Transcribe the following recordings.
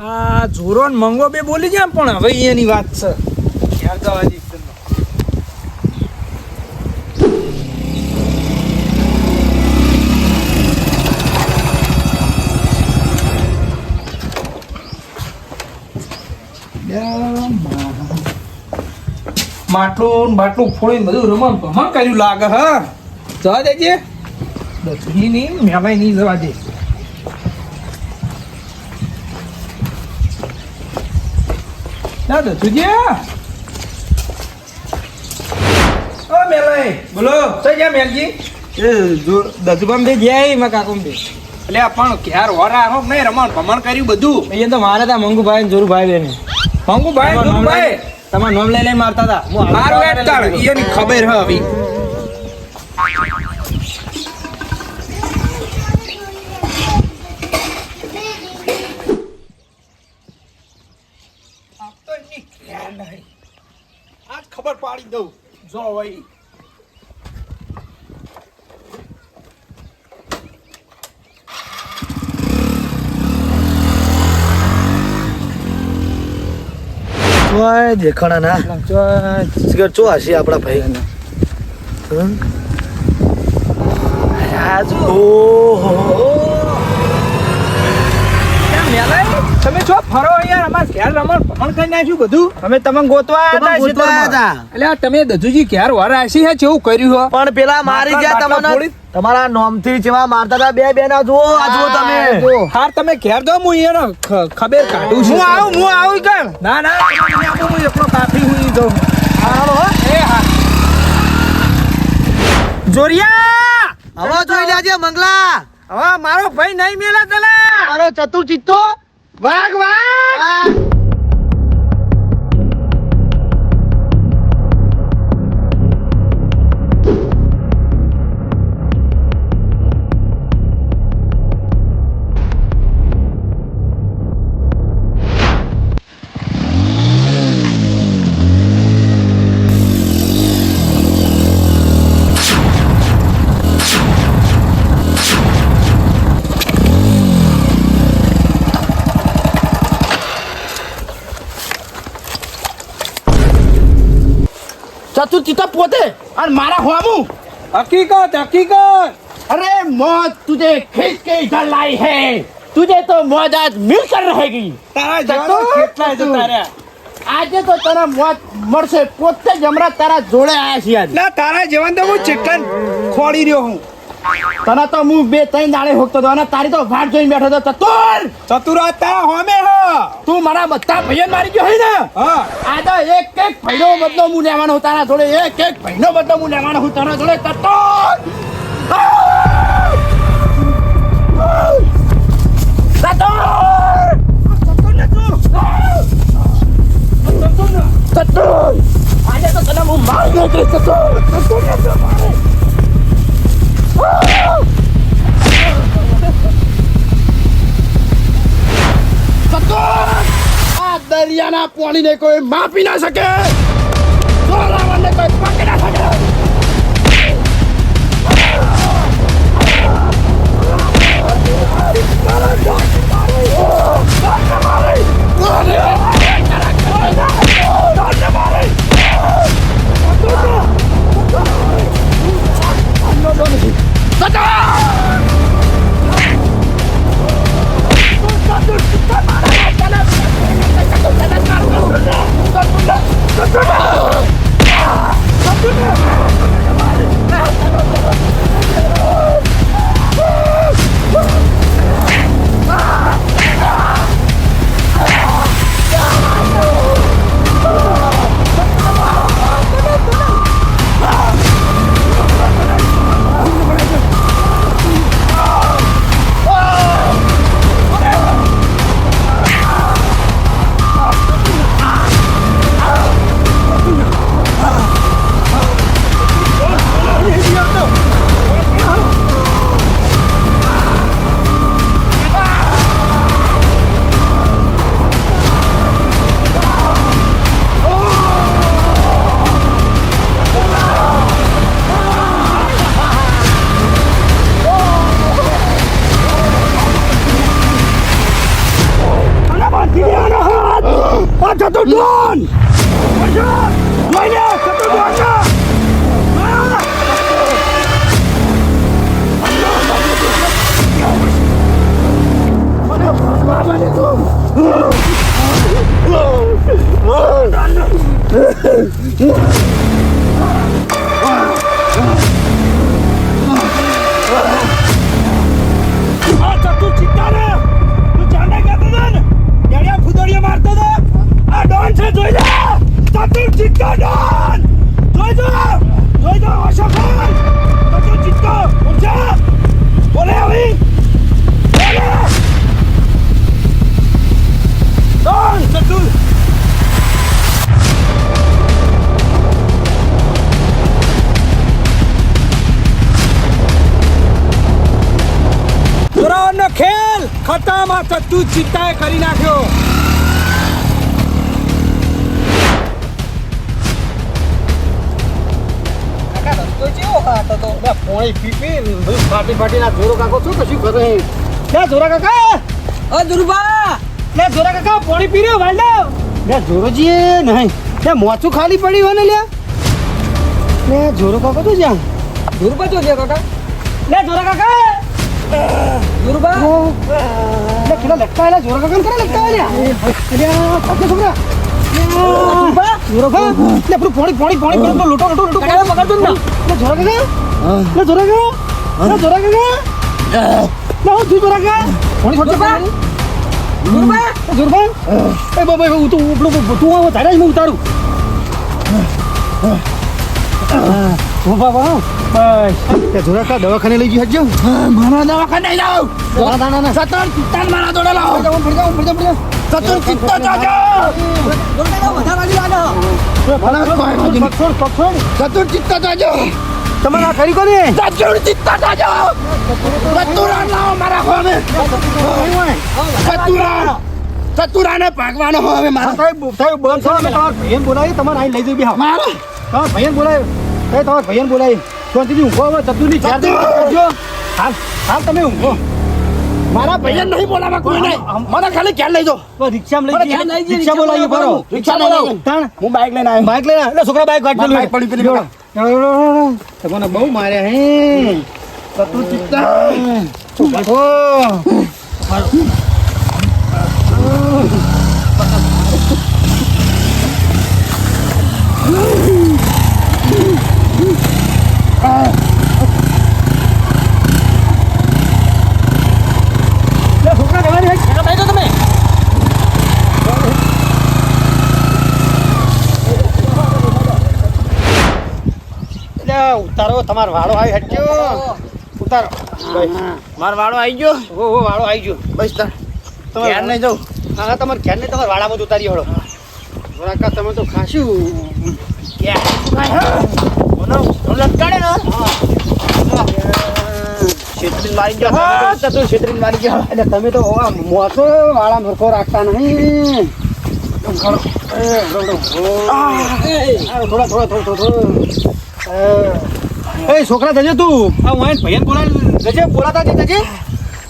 આ ને મંગો બે બોલી જાય પણ હવે એની વાત છે. યાર જવા દે એકદમ. માટલું બાટલું ફોડીને બધું રમણ ભમણ કર્યું લાગે હા. જવા દેજે. દસમી નહીં મેવાય નહીં જવા દે. ના દસુજી ઓ મેલાય બોલો. તો જ્યાં મેલજી? એ જો દસુબામ બે ગયા એમાં કાકોમ બે એટલે પણ ક્યાર હોરા આનો નહીં રમણ ભમણ કર્યું બધું. અહીંયા તો મારે તા મંગુભાઈ ને જોરુભાઈ બેને. મંગુભાઈ જોરુભાઈ તમારે નામ લઈ લઈ મારતા હતા મારું ખબર હ હવે આ તો એની ખ્યાલ નહીં. આજ ખબર પાડી દઉં જો ભાઈ ઓય દેખાણા ના સિગરેટ ચો હશે આપણા ભાઈ? આજ ઓહો. છો? ફરો યાર અમાર ઘેર રમણ ભમણ કરી નાખ્યું બધું. અમે તમને ગોતવા હતા ગોતવા હતા. એટલે તમે દજુજી ઘેર વાર હશી હે કેવું કર્યું હો. પણ પેલા મારી ગયા તમને? તમારા નોમથી જેવા મારતા હતા બે બે ના જુઓ આ જુઓ તમે. હાર તમે ઘેર દો હું એનો ખબર કાઢું છું. હું આવું હું આવું કણ? ના ના હું એકલો કાફી હું દઉં હાલો, એ હા. જોરિયા! હવે જોઈ લેજે મંગલા. હવે મારો ભાઈ નહીં મેલા તલે. મારો ચતુર ચિત્તો. વાઘ વાઘ! ચતુ ચિતા પોતે. અને મારા હોમું. હકીકત હકીકત. અરે મોત તુજે ખીચ કે ઇધર लाई હે. તુજે તો મોત આજ મિલકર રહેગી. તારા જવાનો કેટલા છે તારા? આજે તો તને મોત મળશે. પોતે જમરા તારા જોડે આયા છે આજ. ના તારા જવાન તો હું ચિકન ખોડી રહ્યો હું. તને તો હું બે ત્રણ દાડે હોકતો હતો અને તારી તો વાટ જોઈને બેઠો હતો. ચતુર! ચતુરા તારા હોમે હ! તું મારા બધા ભાઈઓ મારી ગયો હોય ને? આ તો એક એક ભાઈનો બદલો હું લેવાનો હું તારા જોડે એક એક ભાઈનો બદલો હું લેવાનો હું તારા જોડે. ચતુર! ચતુર! આજે તો! તને હું માર દઉં ચતુર! ચતુર! તો દરિયાના પાણીને કોઈ માપી ના શકે. Stop! ચતુર ડોન લઈને ચતુર ડોન છે. દો જોઈ દો અશોક ખાન ચતુર ચિત્તો સમજા બોલે હવે બોલે ડોન ચતુર જોરાવરનો ખેલ ખતમ આ ચત્તુ ચિત્તાએ કરી નાખ્યો. પોણી પીપી ફાટી ફાટી ના જોરો કાકો શું કશું કરે લે જોરા કાકા. ઓ દુર્બા લે જોરા કાકા પોણી પી રહ્યો વાંડો લે જોરોજી નહીં. લે મોચું ખાલી પડી હોય ને લે. લે જોરો કાકો તો જ્યાં. દુર્બા જો લે કાકા. લે જોરા કાકા. દુર્બા લે પેલા લટકાયેલા જોરા કાકા કરે લટકાયેલા? અરે છોકરા. છોકરા જોરા કાકા લે પેલું પોણી પોણી પોણી પેલો લોટો લોટો લોટો કાકા પકડતો ને. હું. તું પોણી છોડ જોરબા એ બાબા તું તું આવો તારે હું ઉતારું. બાબા બસ. દવાખાને લઈ જઈ હજો? મારા દવાખાને જાવ ના ના ના સતર ચિત્તા મારા જોડે લાવો. ફરજાવ ફરજાવ ફરજાવ ફરજાવ સતર ચિત્તા જાજો સતુર ચિત્તા જાજો તમારે આ ખરી કોની? સતુર ચિત્તા જાજો સતુરા લાવો મારા હોમે! સતુરા સતુરાને ભાગવાનો હો હવે મારા. સાહેબ સાહેબ બોલ છો અમે તમારા ભાઈને બોલાવી તમારે અહીં લઈ જઈ બેહો મારા? તમારા ભાઈને બોલાવી એ તમારા ભાઈને બોલાવી શાંતિથી ઊંઘો હવે હાલ હાલ તમે ઊંઘો. મારા ભાઈને નહીં બોલાવા કોઈ નહીં. મને ખાલી ક્યાં લઈ જાઓ. રિક્ષામાં લઈ જઈએ. રિક્ષા બોલાવી બરો રિક્ષા બોલાવો હું બાઇક લઈને આવ્યો. બાઇક લઈને એટલે છોકરા બાઇક વાટ બાઇક પડી પેલી તમને બહુ માર્યા હે. તું ચિત્તા. ઓ લે છોકરા તમારી હેઠ છોકરા બેઠો તમે લે તમારો વાળો આવી હટજો ઉતારો. મારો વાળો આવી ગયો? ઓ ઓ વાળો આવી ગયો. બસ તાર. તમે ઘેર નહીં જાઉં? હા તમારે ઘેર નહીં તમારે વાળામાં જ ઉતારી હળો. થોડાક તમે તો ખાશું. લટકાડે ને? છેતરીને મારી ગયો. હા. ચતુર છેતરીને મારી ગયો. એટલે તમે તો મોસો વાળા મરખો રાખતા નહીં. થોડા થોડા થોડા થોડા. એ છોકરા જજે તું. આ વાઈન ભૈયા બોલા જજે બોલાતા જજે જજે.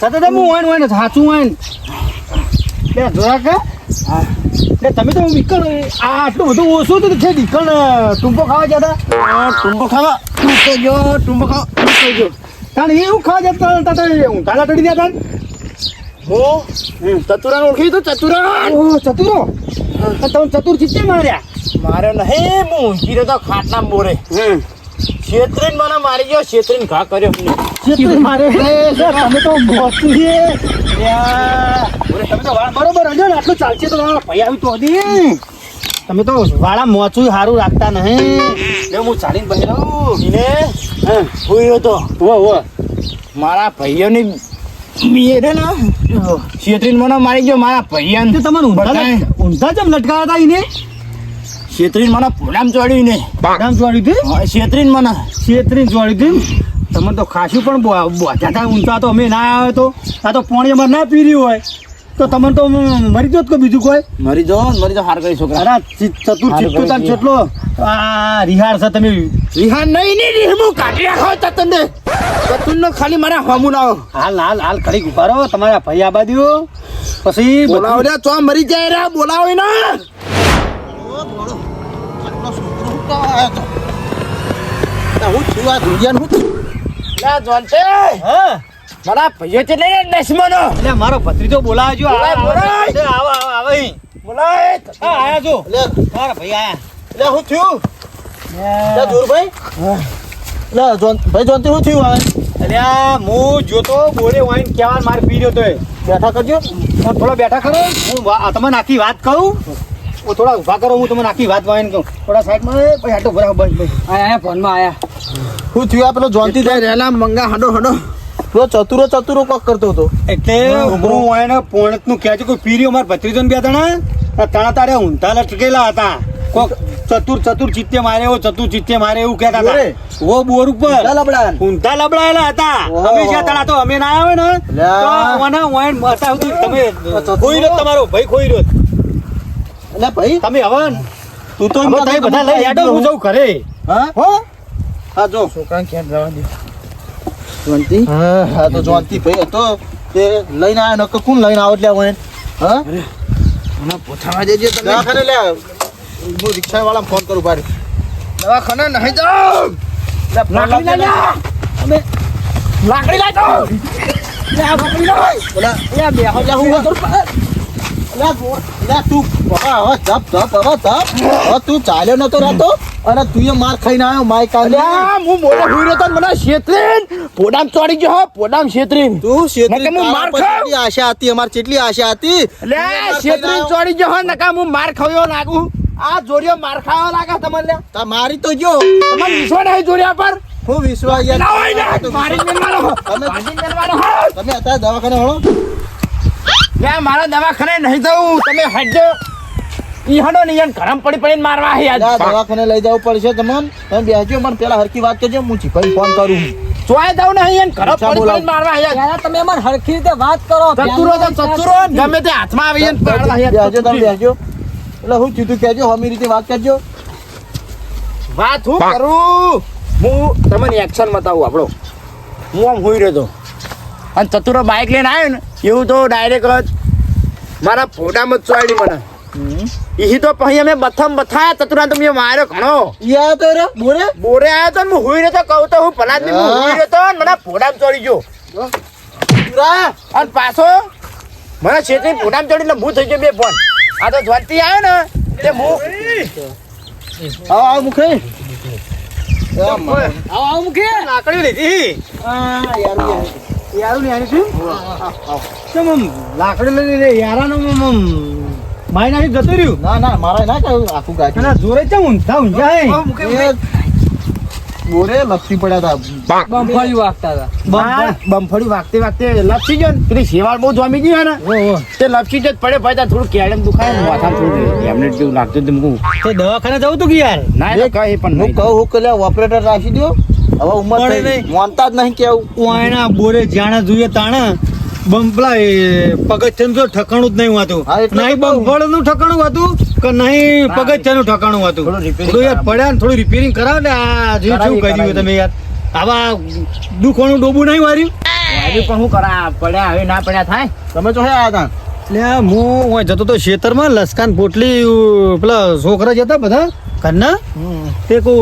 સાથે તમે વાઈન વાઈન સાચું વાઈન બે જોયા કે? લે તમે તો વિકલ આ આટલું બધું ઓછું તો છે વિકલ ટુંબો ખાવા જતા ટુંબો ખાવા. ટૂંકો જો ટુંબો ખાવા ટૂંકો જો. તાણ એવું ખાવા જતા હતા તો ઊંઘાલા ટડી ગયા તાણ. હો? ચતુરાન ઓળખી તો ચતુરા. ઓ ચતુરો? તમે ચતુર ચિત્તે માર્યા? માર્યો નહીં હું હીરો તો ખાટના બોરે. હમ. છેતરીને મને મારી ગયો છેતરીન ઘા કર્યો છેતરીન મારે? તમે તો મોતું છે તમે તો બરોબર હજો ને આટલું ચાલશે તો તમારા ભાઈ આવી તો હતી તમે તો વાળા મોચું સારું રાખતા નહીં. લે હું ચાલીને ભાઈ રહું એને હા? તો. ઓ ઓ મારા ભાઈઓની મેરે ને છેતરીને મને મારી ગયો મારા તે તમારું તમારે ઊંધા ઊંધા જેમ લટકાયા હતા એને છેતરીને મને ભોલામ ચોડ્યું ને. નામ જોડી હતી છેતરીને મને. છેતરી જોડી હતી તમને તો ખાસું પણ બોધ્યા ઊંચા તો અમે ના આવ્યો તો. આ તો પાણી અમારે ના પી રહ્યું હોય. તો તમને તો મરી જોત કે બીજું કોઈ? મરી જો મરી જો હાર કરી છોકરા. અરે ચતુર ચિત્તુ તાર જેટલો. આ રિહાર છે તમે. રિહાર નહીં નહીં રીહમું કાઢી રાખો તમને તતુનનો ખાલી મારા હોમું ના હાલ હાલ હાલ ખરી ઉભારો તમારા ભાઈ આબાદીઓ. પછી બોલાવો તો મરી જાય રે બોલાવો ને છોકરો હું તો આયો તો? એટલે હું છું આ દુનિયાનું હું છું? લા જોનસે હા. મારા ભાઈઓ છે ને દસમનો એટલે મારો ભત્રીજો બોલાવજો. આવો આવો આવો. બોલાય. હા આયા છો મારા ભાઈ આયા. એટલે હું થયું? દૂરભાઈ. એટલે જોન- ભાઈ જોનથી શું થયું હવે? અલ્યા હું જોતો બોલે વાઈન કેવા માર પી રહ્યો તોય. બેઠા કરજો. થોડો બેઠા ખરો. હું તમને આખી વાત કહું હું થોડા ઊભા કરો હું તમને આખી વાત વાઈન કહું. થોડા સાઈડમાં એ ભાઈ હાટો ભરાવ બસ બસ આયા ફોનમાં આયા. હું થયું આ પેલો જોનથી જાય રહેલા મંગા હડો હડો. પેલો ચતુરો ચતુરો કોક કરતો હતો. એટલે હું એને પોણતનું કહેજો કોઈ પીર્યો માર ભત્રીજો ને બે તણા તણા તારે ઊંધા લટકેલા હતા. કોક ચતુર ચતુર ચિત્તે મારે એવો ચતુર ચિત્તે મારે એવું કહેતા? હતા. ઓ બોર ઉપર લબડા ઊંધા લબડાયેલા હતા. અમે જ્યાં તણા તો અમે ના આવે ને. તો મને વાઈન હતા તમે કોઈ રહ્યો તમારો ભાઈ ખોઈ રહ્યો. એટલે ભાઈ તમે હવે તું તો તમે બધા લઈ આડો હું જઉં ઘરે. હા? હો? હા જો. છોકરા ક્યાં જવા દે? જોંતી હા. હા તો જોંતી ભાઈ હતો તે લઈને આવ્યો નકર કોણ લઈને આવો એટલે હવે? હા? મને પૂછવા દેજે તમે દવાખાને લે હું રિક્ષા વાળા ફોન કરું બાર દવાખાને નહીં જાઓ લાકડી લઈ જા. અમે લાકડી લઈ જાઓ લે આ લાકડી લઈ બોલા લે બે હો હું કરું? લે લે તું હવે ધપ ધપ હવે ધપ. હવે તું ચાલ્યો નતો રહેતો અને તું માર ખાઈને આવ્યો માય કાલે હું મોટો હુઈ તો મને શેતરીન. પોડામ ચોડી ગયો હો પોડામ શેતરીન. તું શેતરી નકે હું માર? કેટલી આશા હતી અમાર કેટલી આશા હતી? લે શેતરીન ચોડી ગયો નકા હું માર ખાયો લાગુ. આ જોડિયો માર ખાયો લાગે તમને? લે તા જો. તમને વિશ્વાસ નહીં જોડિયા પર? હું વિશ્વાસ મારી મેલવાનો. તમે અત્યારે દવાખાને હળો લે મારા દવાખાને નહીં જવું. તમે હટજો. ઈ હડો ને ઈયન ગરમ પડી પડીને મારવા હે આજ દવાખાને લઈ જવું પડશે તમને તમે બેસજો મને પેલા હરકી વાત કરજો હું ચીપાઈ ફોન કરું ચોય દઉં ને ઈયન ગરમ પડી પડીને મારવા હે. તમે મને હરખી રીતે વાત કરો. ચતુરો તો ચતુરો ગમે તે હાથમાં આવી ઈયન પાડવા હે બેસજો તમે બેસજો. એટલે હું કીધું કેજો હમી રીતે વાત કરજો. વાત હું કરું? હું તમને એક્શન બતાવું આપણો. હું આમ હોઈ રહ્યો હતો અને ચતુરો બાઇક લઈને આવ્યો ને એવું તો ડાયરેક્ટ મારા ફોટામાં ચોડી મને. ઈ તો પછી અમે બથમ બથાયા તતુરા તમે માર્યો ઘણો. યા તો રે બોરે? બોરે આયો તો હું હોઈ રહ્યો તો કહું તો હું પલાદની હું હોઈ રહ્યો તો મને ફોટામાં ચોડી ગયો. તુરા અને પાછો મને છેતરી ફોટામાં ચોડી એટલે હું થઈ ગયો બે ફોન. આ તો જવાતી આયો ને તે હું આવ આવ મુખે. આવો આવો મુખે. લાકડી લીધી. આ યાર. યારું ને આની શું? આમ લાકડી લઈને રે યારાનો આમ આમ નાખી જતું રહ્યું? ના ના મારા ના કહ્યું આખું ગાડી. અને જોરે ચમ ઊંધા ઊંઝા બોરે લપસી પડ્યા હતા બંફાળી વાગતા હતા બમફળી વાગતે વાગતે લપસી ગયો ને પેલી શેવાળ બહુ જામી ગઈ હે ને. તે લપસી જ પડે ભાઈ ત્યાં થોડું કેળમ દુખાય ને થોડું એમને જેવું લાગતું હતું મૂકું તે દવાખાને જવું તું કે યાર? ના કઈ પણ હું કહું હું કે ઓપરેટર રાખી દો હવે ઉંમર નહીં. માનતા જ નહીં કેવું વાયણા બોરે જાણા જોઈએ તાણા બંપલા પગથિયાનું તો ઠકાણું જ નહીં હોતું. હા, નહીં કહું. ઠકાણું હતું કે નહીં પગથિયાનું ઠકાણું હતું? થોડું યાર પડ્યા ને થોડું રિપેરિંગ કરાવ ને આ જે શું કરી દીધું તમે યાર? આવા દુખવાનું ડોબું નહીં વાર્યું? પણ શું કરા પડ્યા હવે ના પડ્યા થાય? તમે તો હે આયા તા એટલે હું જતો તો ખેતરમાં લસકાન પોટલી પેલા છોકરા જતા બધા ઘરના. તે કો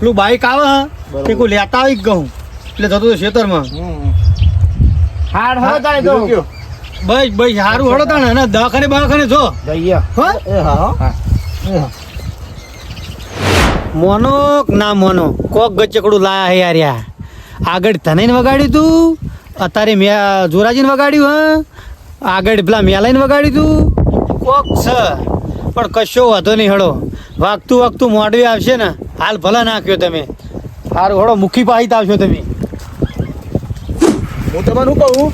પેલું બાઈક આવે હા. તે કોઈ લેતા આવી ગયું એટલે જતો તો ખેતરમાં. હાડ હો તારે તો? બસ બસ સારું હળો તાણે અને દવાખાને દવાખાને જો. જઈએ હો? એ હા હો. હા. એ હા. મોનો કે ના મોનો કોક ગચકડું લાયા હે યાર્યા યાર. આગળ તને વગાડ્યું તું. અત્યારે મેં જોરાજીને વગાડ્યું હા. આગળ પેલા મેલાઈને વગાડ્યું તું. કોક છે. પણ કશો વાંધો નહીં હળો. વાગતું વાગતું મોડવી આવશે ને. હાલ ભલા નાખ્યો તમે. સારું ઘોડો મુખી પાહી તાવશો તમે. હું તમને શું કહું?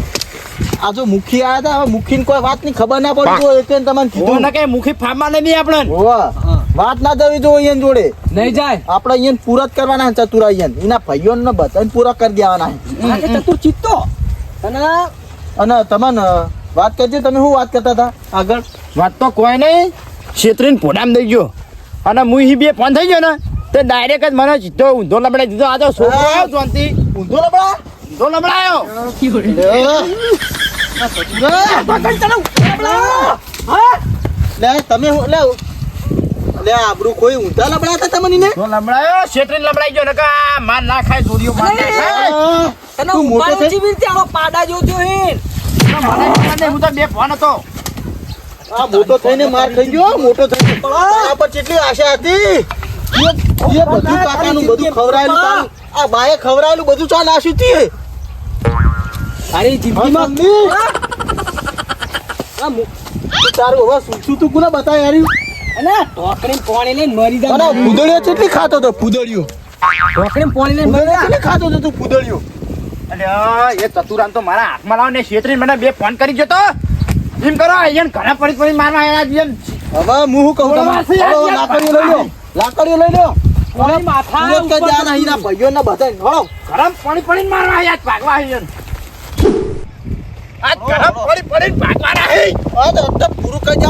આ જો મુખી આયા હતા હવે મુખીને કોઈ વાતની ખબર ના પડતી હોય એટલે તમને કીધું. ના કે મુખી ફામમાં નહીં આપણે વાત ના જવી જો અહીંયા જોડે. નહીં જાય. આપણે અહીંયા પૂરા જ કરવાના ચતુરા અહીંયા એના ભાઈઓ ને બધાને પૂરા કરી દેવાના ચતુર ચિત્તો. અને અને તમને વાત કરજે તમે શું વાત કરતા હતા? આગળ. વાત તો કોઈ નહીં. છેતરીને પોડામ દઈ ગયો. અને હું ઈ બે ફોન થઈ ગયો ને. તે ડાયરેક્ટ જ મને સીધો ઊંધો લબડાઈ દીધો. આ તો છોકરો. આવ્યો જોનથી ઊંધો લબડા ઊંધો લબડાયો? લે તમે લે. લે આબરૂ કોઈ ઊંધા લબડાતા તમને ને તો લમડાયો શેતરીને લમડાઈ ગયો ને કે આ માર ના ખાય જોડીઓ માર ના ખાય. તને મોટો થઈ ચીવી રીતે આવો પાડા જેવો થયો હે. મને ખબર નહીં, હું તો બે ફોન હતો. આ મોટો થઈને માર થઈ ગયો? મોટો થઈને પર કેટલી આશા હતી. એ- બધું કાકાનું બધું ખવડાયેલું તારું. આ બાએ ખવડાયેલું બધું ચા નાશ્યું તી તારી જિંદગીમાં તારું હવે શું તું કોને બતાય યાર અને ઢોકળી પાણી લઈને મરી જા. અને ફૂદડીઓ કેટલી ખાતો તો ફૂદડીઓ ઢોકળી પાણી લઈને મરી કેટલી ખાતો તો તું ફૂદડીઓ અરે એ ચતુરામ તો મારા હાથમાં લાવ ને શેતરીને મને બે ફોન કરી ગયો તો. એમ કરો અહીંયા ઘણા પડી પડી મારવા આવ્યા. હવે હું કહું તમને? લાકડીઓ લઈ લો પાણી માથા સુરત કે જાના અહીંના ભાઈઓને બધાને હળો. ગરમ પાણી પડીને મારવા આયા ભાગવા આયા છે. આ ગરમ પડી પડીને ભાગવાના છે. આ તો પૂરું તો ને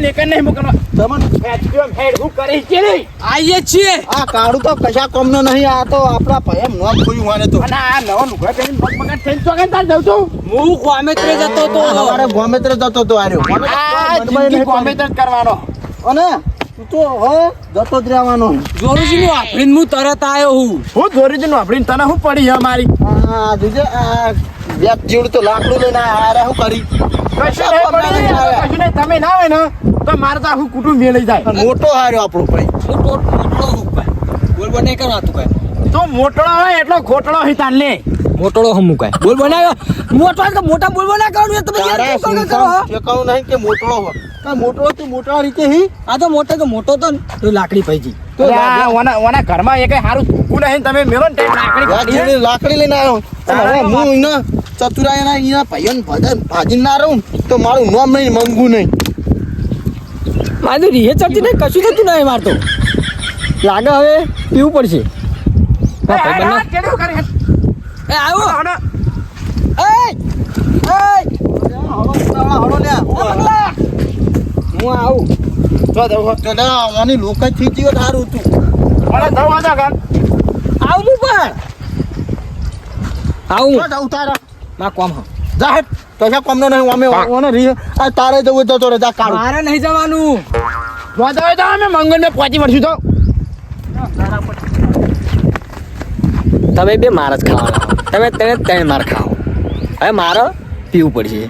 ને કઈ નહીં મોકલવા. તમને મેચક્યો હેડ હું કરી કે નહીં? આઈએ છીએ આ કાળું તો કશા કોમનો નહીં આ તો આપણા ભાઈ એમ નોમ ખોયું હોય ને તો અને આ નવો લુગડો પહેરીને બગબગાટ થઈને ચોકન તાર જાઉં છું. હું ગોમેત્રે જતો તો અમારે ગોમેત્ર જતો તો આર્યો આ જિંદગી ગમે તે જ કરવાનો અને તું તો હવે જતો જ રહેવાનો જોરુજી નું આપણીને હું તરત આવ્યો હું. હું ધોરી વાપરીને તને શું પડી છે મારી? આ જોજે આ વ્યાપ જેવડું તો લાકડું લઈને આરે હું કરી. કશું નહીં પડી, કશું નહીં. તમે ના હોય ને તો મારે તો આખું કુટુંબ જાય. અને મોટો હાર્યો આપણો ભાઈ. હું હું ભાઈ. બોલ બોલ નહીં કરવા તું કાંઈ તો મોટળો હોય એટલો ખોટળો હોય તાર લે મોટોળો હમ મુકાય બોલ બનાવ્યો? મોટો તો મોટા બોલ બના કરવાનું તમે સુનસાન ઠેકાણું નહીં કે મોટો હોય? આ મોટો તું મોટા રીતે હી? આ તો મોટો તો મોટો તો ને તો લાકડી પૈજી તો આ ઓના ઓના ઘરમાં એ હારું ભૂખું નહીં તમે મેલો ને લાકડી લાકડી લઈને આવ્યો. હું એના ચતુરાયના એના ભાઈઓને ભજન ભાજી ના રહું તો મારું નામ નહીં મંગું નહીં. મારે રીહે ચડતી નહીં? કશું થતું નહીં મારતો? લાગે હવે પીવું પડશે. હા, ભાઈ બંને. એ આવો. ઉતાવળા, હળો લ્યા. હું આવું. જો દઉં તો લ્યા, આવાની લોકાઈ થઈ ગયો તો સારું હતું. મને દઉં વાંધો કાન આવું પણ. આવું. તો જાઉં તારા માં કોમ હા. જા હેટ કશા કોમનો નહીં અમે ઓને રી આ તારે જવું તો તો જા કાઢું. મારે નહીં જવાનું. વાંધો હોય તો અમે મંગળ ને પહોંચી વળશું તો તમે બે મારા જ ખાવાના. તમે તેને ત્રણ માર ખાઓ. હવે મારો પીવું પડશે.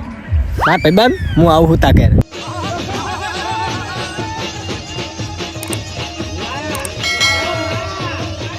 હા ભાઈ હું આવું હું તાકે